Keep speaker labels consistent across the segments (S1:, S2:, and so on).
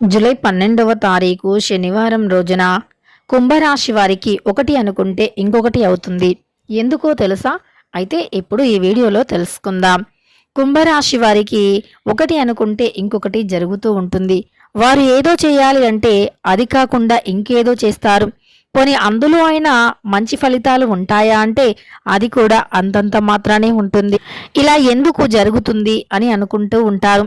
S1: July పన్నెండవ తారీఖు శనివారం రోజున కుంభరాశి వారికి ఒకటి అనుకుంటే ఇంకొకటి అవుతుంది. ఎందుకో తెలుసా? అయితే ఇప్పుడు ఈ వీడియోలో తెలుసుకుందాం. కుంభరాశి వారికి ఒకటి అనుకుంటే ఇంకొకటి జరుగుతూ ఉంటుంది. వారు ఏదో చేయాలి అంటే అది కాకుండా ఇంకేదో చేస్తారు. పోనీ అందులో అయినా మంచి ఫలితాలు ఉంటాయా అంటే అది కూడా అంతంత మాత్రానే ఉంటుంది. ఇలా ఎందుకు జరుగుతుంది అని అనుకుంటూ ఉంటారు.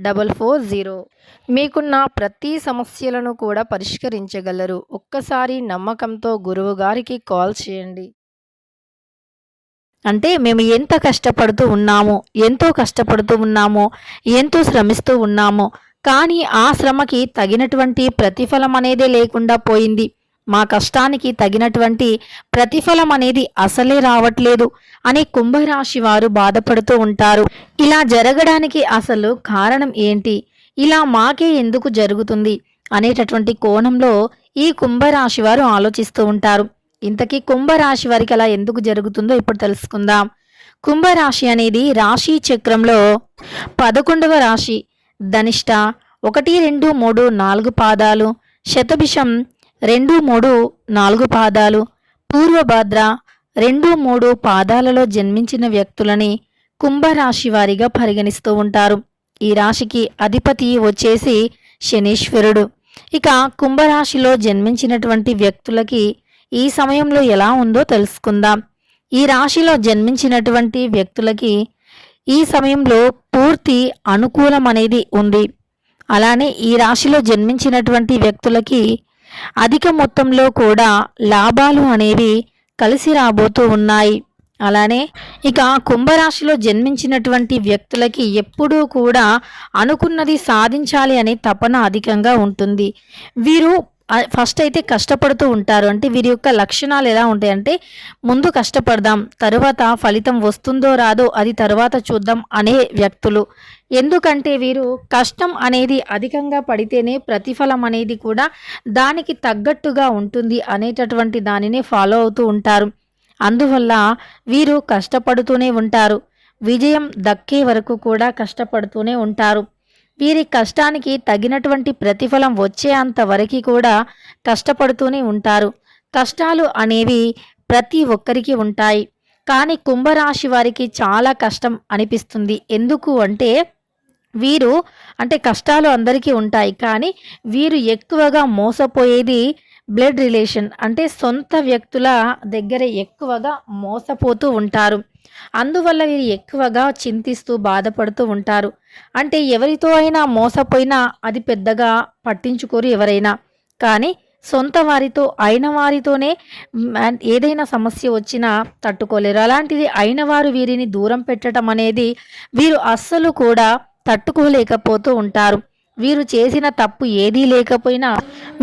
S1: double four zero. మీకున్న ప్రతి సమస్యలను కూడా పరిష్కరించగలరు. ఒక్కసారి నమ్మకంతో గురువు గారికి కాల్ చేయండి. అంటే మేము ఎంత కష్టపడుతూ ఉన్నామో ఎంతో కష్టపడుతూ ఉన్నామో ఎంతో శ్రమిస్తూ ఉన్నామో కానీ ఆ శ్రమకి తగినటువంటి ప్రతిఫలం అనేదే లేకుండా పోయింది. మా కష్టానికి తగినటువంటి ప్రతిఫలం అనేది అసలే రావట్లేదు అని కుంభరాశి వారు బాధపడుతూ ఉంటారు. ఇలా జరగడానికి అసలు కారణం ఏంటి? ఇలా మాకే ఎందుకు జరుగుతుంది? అనేటటువంటి కోణంలో ఈ కుంభరాశి వారు ఆలోచిస్తూ ఉంటారు. ఇంతకీ కుంభరాశి వారికి అలా ఎందుకు జరుగుతుందో ఇప్పుడు తెలుసుకుందాం. కుంభరాశి అనేది రాశి చక్రంలో పదకొండవ రాశి. ధనిష్ట ఒకటి రెండు మూడు నాలుగు పాదాలు. శతభిషం రెండు మూడు నాలుగు పాదాలు. పూర్వభద్ర రెండు మూడు పాదాలలో జన్మించిన వ్యక్తులని కుంభరాశి వారిగా పరిగణిస్తూ ఉంటారు. ఈ రాశికి అధిపతి వచ్చేసి శనీశ్వరుడు. ఇక కుంభరాశిలో జన్మించినటువంటి వ్యక్తులకి ఈ సమయంలో ఎలా ఉందో తెలుసుకుందాం. ఈ రాశిలో జన్మించినటువంటి వ్యక్తులకి ఈ సమయంలో పూర్తి అనుకూలం అనేది ఉంది. అలానే ఈ రాశిలో జన్మించినటువంటి వ్యక్తులకి అధిక మొత్తంలో కూడా లాభాలు అనేవి కలిసి రాబోతూ ఉన్నాయి. అలానే ఇక కుంభరాశిలో జన్మించినటువంటి వ్యక్తులకి ఎప్పుడూ కూడా అనుకున్నది సాధించాలి అనే తపన అధికంగా ఉంటుంది. వీరు ఫస్ట్ అయితే కష్టపడుతూ ఉంటారు. అంటే వీరి యొక్క లక్షణాలు ఎలా ఉంటాయంటే ముందు కష్టపడదాం తరువాత ఫలితం వస్తుందో రాదో అది తర్వాత చూద్దాం అనే వ్యక్తులు. ఎందుకంటే వీరు కష్టం అనేది అధికంగా పడితేనే ప్రతిఫలం అనేది కూడా దానికి తగ్గట్టుగా ఉంటుంది అనేటటువంటి దానిని ఫాలో అవుతూ ఉంటారు. అందువల్ల వీరు కష్టపడుతూనే ఉంటారు. విజయం దక్కే వరకు కూడా కష్టపడుతూనే ఉంటారు. వీరి కష్టానికి తగినటువంటి ప్రతిఫలం వచ్చేంత వరకు కూడా కష్టపడుతూనే ఉంటారు. కష్టాలు అనేవి ప్రతి ఒక్కరికి ఉంటాయి. కానీ కుంభరాశి వారికి చాలా కష్టం అనిపిస్తుంది. ఎందుకు అంటే వీరు అంటే కష్టాలు అందరికీ ఉంటాయి. కానీ వీరు ఎక్కువగా మోసపోయేది బ్లడ్ రిలేషన్ అంటే సొంత వ్యక్తుల దగ్గర ఎక్కువగా మోసపోతూ ఉంటారు. అందువల్ల వీరు ఎక్కువగా చింతిస్తూ బాధపడుతూ ఉంటారు. అంటే ఎవరితో అయినా మోసపోయినా అది పెద్దగా పట్టించుకోరు ఎవరైనా. కానీ సొంత వారితో అయిన వారితోనే ఏదైనా సమస్య వచ్చినా తట్టుకోలేరు. అలాంటిది అయిన వారు వీరిని దూరం పెట్టడం అనేది వీరు అస్సలు కూడా తట్టుకోలేకపోతూ ఉంటారు. వీరు చేసిన తప్పు ఏదీ లేకపోయినా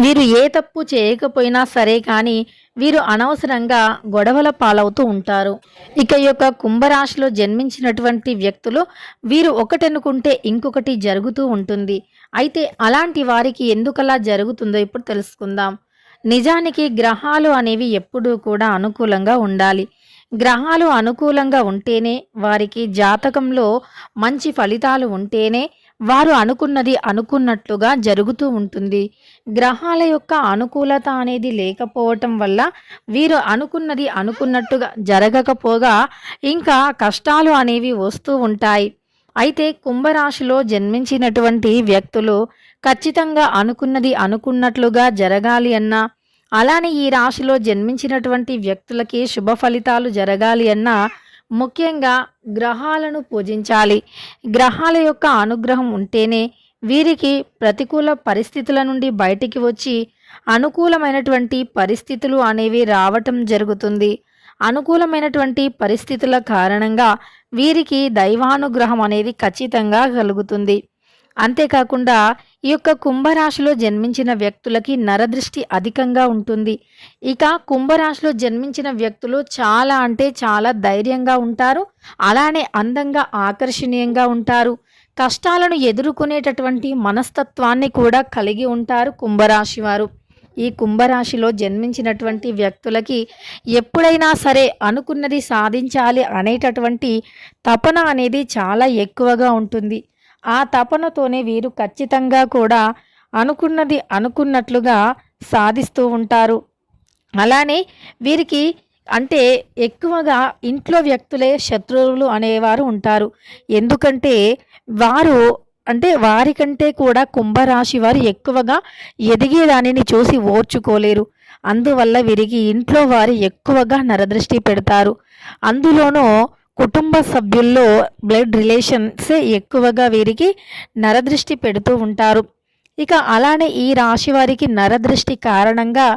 S1: వీరు ఏ తప్పు చేయకపోయినా సరే కానీ వీరు అనవసరంగా గొడవల పాలవుతూ ఉంటారు. ఇక ఈ యొక్క కుంభరాశిలో జన్మించినటువంటి వ్యక్తులు వీరు ఒకటనుకుంటే ఇంకొకటి జరుగుతూ ఉంటుంది. అయితే అలాంటి వారికి ఎందుకలా జరుగుతుందో ఇప్పుడు తెలుసుకుందాం. నిజానికి గ్రహాలు అనేవి ఎప్పుడూ కూడా అనుకూలంగా ఉండాలి. గ్రహాలు అనుకూలంగా ఉంటేనే వారికి జాతకంలో మంచి ఫలితాలు ఉంటేనే వారు అనుకున్నది అనుకున్నట్లుగా జరుగుతూ ఉంటుంది. గ్రహాల యొక్క అనుకూలత అనేది లేకపోవటం వల్ల వీరు అనుకున్నది అనుకున్నట్టుగా జరగకపోగా ఇంకా కష్టాలు అనేవి వస్తూ ఉంటాయి. అయితే కుంభరాశిలో జన్మించినటువంటి వ్యక్తులు ఖచ్చితంగా అనుకున్నది అనుకున్నట్లుగా జరగాలి అన్నా అలానే ఈ రాశిలో జన్మించినటువంటి వ్యక్తులకి శుభ ఫలితాలు జరగాలి అన్నా ముఖ్యంగా గ్రహాలను పూజించాలి. గ్రహాల యొక్క అనుగ్రహం ఉంటేనే వీరికి ప్రతికూల పరిస్థితుల నుండి బయటికి వచ్చి అనుకూలమైనటువంటి పరిస్థితులు అనేవి రావటం జరుగుతుంది. అనుకూలమైనటువంటి పరిస్థితుల కారణంగా వీరికి దైవానుగ్రహం అనేది ఖచ్చితంగా కలుగుతుంది. అంతేకాకుండా ఈ యొక్క కుంభరాశిలో జన్మించిన వ్యక్తులకి నరదృష్టి అధికంగా ఉంటుంది. ఇక కుంభరాశిలో జన్మించిన వ్యక్తులు చాలా అంటే చాలా ధైర్యంగా ఉంటారు. అలానే అందంగా ఆకర్షణీయంగా ఉంటారు. కష్టాలను ఎదుర్కొనేటటువంటి మనస్తత్వాన్ని కూడా కలిగి ఉంటారు కుంభరాశి వారు. ఈ కుంభరాశిలో జన్మించినటువంటి వ్యక్తులకి ఎప్పుడైనా సరే అనుకున్నది సాధించాలి అనేటటువంటి తపన అనేది చాలా ఎక్కువగా ఉంటుంది. ఆ తపనతోనే వీరు ఖచ్చితంగా కూడా అనుకున్నది అనుకున్నట్లుగా సాధిస్తూ ఉంటారు. అలానే వీరికి అంటే ఎక్కువగా ఇంట్లో వ్యక్తులే శత్రువులు అనేవారు ఉంటారు. ఎందుకంటే వారు అంటే వారికంటే కూడా కుంభరాశి వారు ఎక్కువగా ఎదిగే దానిని చూసి ఓర్చుకోలేరు. అందువల్ల వీరికి ఇంట్లో వారు ఎక్కువగా నరదృష్టి పెడతారు. అందులోనూ కుటుంబ సభ్యుల్లో బ్లడ్ రిలేషన్సే ఎక్కువగా వీరికి నరదృష్టి పెడుతూ ఉంటారు. ఇక అలానే ఈ రాశి వారికి నరదృష్టి కారణంగా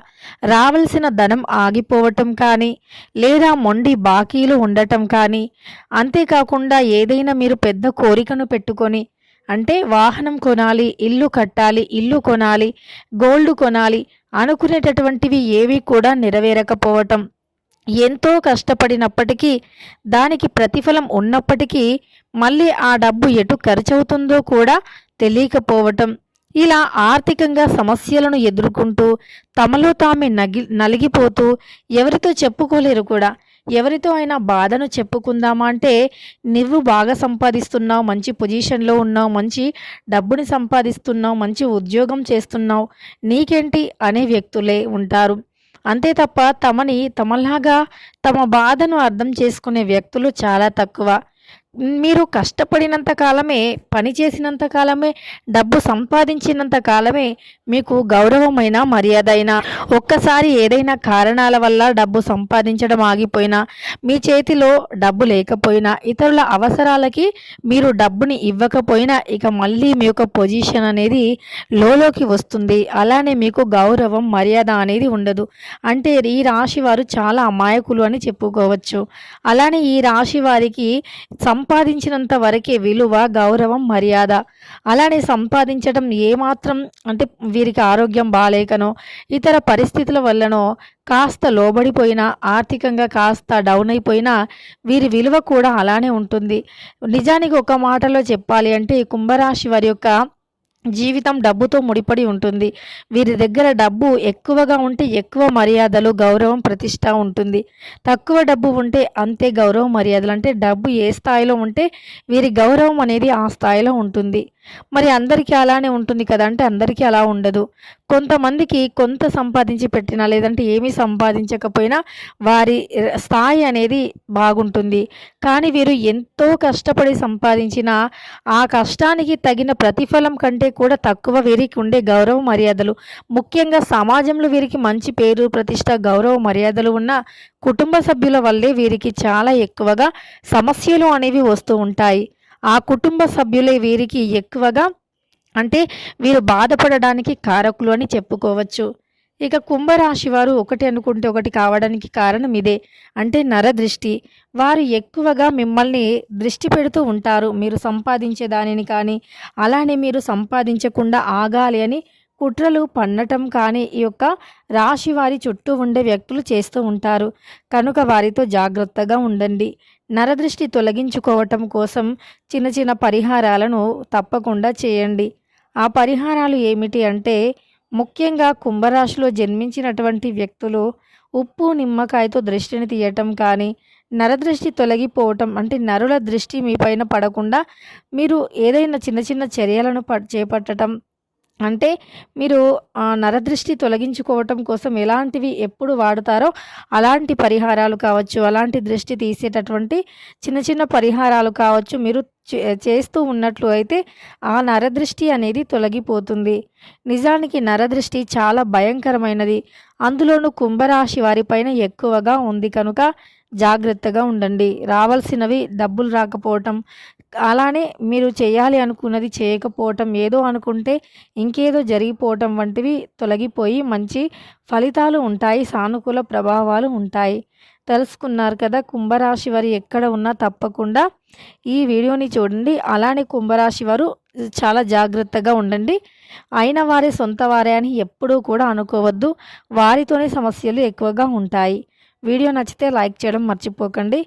S1: రావలసిన ధనం ఆగిపోవటం కానీ లేదా మొండి బాకీలు ఉండటం కానీ అంతేకాకుండా ఏదైనా మీరు పెద్ద కోరికను పెట్టుకొని అంటే వాహనం కొనాలి ఇల్లు కట్టాలి ఇల్లు కొనాలి గోల్డ్ కొనాలి అనుకునేటటువంటివి ఏవి కూడా నెరవేరకపోవటం. ఎంతో కష్టపడినప్పటికీ దానికి ప్రతిఫలం ఉన్నప్పటికీ మళ్ళీ ఆ డబ్బు ఎటు ఖర్చవుతుందో కూడా తెలియకపోవటం ఇలా ఆర్థికంగా సమస్యలను ఎదుర్కొంటూ తమలో తామే నగి నలిగిపోతూ ఎవరితో చెప్పుకోలేరు కూడా. ఎవరితో అయినా బాధను చెప్పుకుందామా అంటే నువ్వు బాగా సంపాదిస్తున్నావు మంచి పొజిషన్లో ఉన్నావు మంచి డబ్బుని సంపాదిస్తున్నావు మంచి ఉద్యోగం చేస్తున్నావు నీకేంటి? అనే వ్యక్తులే ఉంటారు. అంతే తప్ప తమని తమలాగా తమ బాధను అర్థం చేసుకునే వ్యక్తులు చాలా తక్కువ. మీరు కష్టపడినంత కాలమే పని చేసినంత కాలమే డబ్బు సంపాదించినంత కాలమే మీకు గౌరవమైన మర్యాద అయినా ఒక్కసారి ఏదైనా కారణాల వల్ల డబ్బు సంపాదించడం ఆగిపోయినా మీ చేతిలో డబ్బు లేకపోయినా ఇతరుల అవసరాలకి మీరు డబ్బుని ఇవ్వకపోయినా ఇక మళ్ళీ మీ యొక్క పొజిషన్ అనేది లోలోకి వస్తుంది. అలానే మీకు గౌరవం మర్యాద అనేది ఉండదు. అంటే ఈ రాశి వారు చాలా అమాయకులు అని చెప్పుకోవచ్చు. అలానే ఈ రాశి వారికి సం సంపాదించినంత వరకే విలువ గౌరవం మర్యాద. అలానే సంపాదించడం ఏమాత్రం అంటే వీరికి ఆరోగ్యం బాగాలేకనో ఇతర పరిస్థితుల వల్లనో కాస్త లోబడిపోయినా ఆర్థికంగా కాస్త డౌన్ అయిపోయినా వీరి విలువ కూడా అలానే ఉంటుంది. నిజానికి ఒక మాటలో చెప్పాలి అంటే ఈ కుంభరాశి వారి యొక్క జీవితం డబ్బుతో ముడిపడి ఉంటుంది. వీరి దగ్గర డబ్బు ఎక్కువగా ఉంటే ఎక్కువ మర్యాదలు గౌరవం ప్రతిష్ట ఉంటుంది. తక్కువ డబ్బు ఉంటే అంతే గౌరవం మర్యాదలు. అంటే డబ్బు ఏ స్థాయిలో ఉంటే వీరి గౌరవం అనేది ఆ స్థాయిలో ఉంటుంది. మరి అందరికీ అలానే ఉంటుంది కదా? అంటే అందరికీ అలా ఉండదు. కొంతమందికి కొంత సంపాదించి పెట్టినా లేదంటే ఏమీ సంపాదించకపోయినా వారి స్థాయి అనేది బాగుంటుంది. కానీ వీరు ఎంతో కష్టపడి సంపాదించిన ఆ కష్టానికి తగిన ప్రతిఫలం కంటే కూడా తక్కువ వీరికి ఉండే గౌరవ మర్యాదలు. ముఖ్యంగా సమాజంలో వీరికి మంచి పేరు ప్రతిష్ట గౌరవ మర్యాదలు ఉన్న కుటుంబ సభ్యుల వల్లే వీరికి చాలా ఎక్కువగా సమస్యలు అనేవి వస్తూ ఉంటాయి. ఆ కుటుంబ సభ్యులే వీరికి ఎక్కువగా అంటే వీరు బాధపడడానికి కారకులు అని చెప్పుకోవచ్చు. ఇక కుంభరాశి వారు ఒకటి అనుకుంటే ఒకటి కావడానికి కారణం ఇదే. అంటే నరదృష్టి. వారు ఎక్కువగా మిమ్మల్ని దృష్టి పెడుతూ ఉంటారు. మీరు సంపాదించే దానిని కానీ అలానే మీరు సంపాదించకుండా ఆగాలి అని కుట్రలు పన్నటం కానీ ఈ యొక్క రాశి వారి చుట్టూ ఉండే వ్యక్తులు చేస్తూ ఉంటారు. కనుక వారితో జాగ్రత్తగా ఉండండి. నరదృష్టి తొలగించుకోవటం కోసం చిన్న చిన్న పరిహారాలను తప్పకుండా చేయండి. ఆ పరిహారాలు ఏమిటి అంటే ముఖ్యంగా కుంభరాశిలో జన్మించినటువంటి వ్యక్తులు ఉప్పు నిమ్మకాయతో దృష్టిని తీయటం కానీ నరదృష్టి తొలగిపోవటం అంటే నరుల దృష్టి మీ పైన పడకుండా మీరు ఏదైనా చిన్న చిన్న చర్యలను చేపట్టడం అంటే మీరు నరదృష్టి తొలగించుకోవటం కోసం ఎలాంటివి ఎప్పుడు వాడుతారో అలాంటి పరిహారాలు కావచ్చు అలాంటి దృష్టి తీసేటటువంటి చిన్న చిన్న పరిహారాలు కావచ్చు మీరు చేస్తూ ఉన్నట్లు అయితే ఆ నరదృష్టి అనేది తొలగిపోతుంది. నిజానికి నరదృష్టి చాలా భయంకరమైనది. అందులోనూ కుంభరాశి వారిపైన ఎక్కువగా ఉంది కనుక జాగ్రత్తగా ఉండండి. రావాల్సినవి డబ్బులు రాకపోవటం అలానే మీరు చేయాలి అనుకున్నది చేయకపోవటం ఏదో అనుకుంటే ఇంకేదో జరిగిపోవటం వంటివి తొలగిపోయి మంచి ఫలితాలు ఉంటాయి సానుకూల ప్రభావాలు ఉంటాయి. తెలుసుకున్నారు కదా కుంభరాశి వారు ఎక్కడ ఉన్నా తప్పకుండా ఈ వీడియోని చూడండి. అలానే కుంభరాశి వారు చాలా జాగ్రత్తగా ఉండండి. అయిన వారే సొంత వారే అని ఎప్పుడూ కూడా అనుకోవద్దు. వారితోనే సమస్యలు ఎక్కువగా ఉంటాయి. వీడియో నచ్చితే లైక్ చేయడం మర్చిపోకండి.